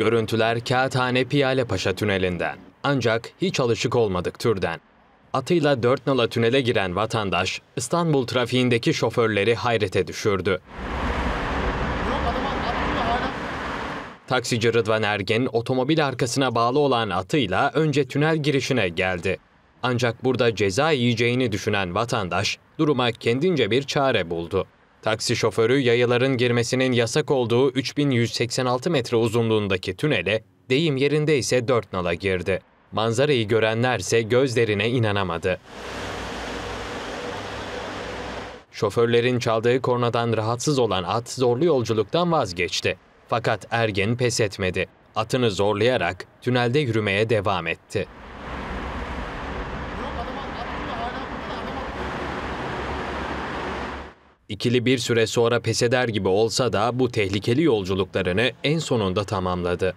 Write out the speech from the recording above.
Görüntüler Kağıthane Piyale Paşa tünelinden. Ancak hiç alışık olmadık türden. Atıyla dört nala tünele giren vatandaş, İstanbul trafiğindeki şoförleri hayrete düşürdü. Taksici Rıdvan Ergen otomobil arkasına bağlı olan atıyla önce tünel girişine geldi. Ancak burada ceza yiyeceğini düşünen vatandaş duruma kendince bir çare buldu. Taksi şoförü yayaların girmesinin yasak olduğu 3186 metre uzunluğundaki tünele deyim yerinde ise dört nala girdi. Manzarayı görenlerse gözlerine inanamadı. Şoförlerin çaldığı kornadan rahatsız olan at zorlu yolculuktan vazgeçti. Fakat Ergen pes etmedi. Atını zorlayarak tünelde yürümeye devam etti. İkili bir süre sonra pes eder gibi olsa da bu tehlikeli yolculuklarını en sonunda tamamladı.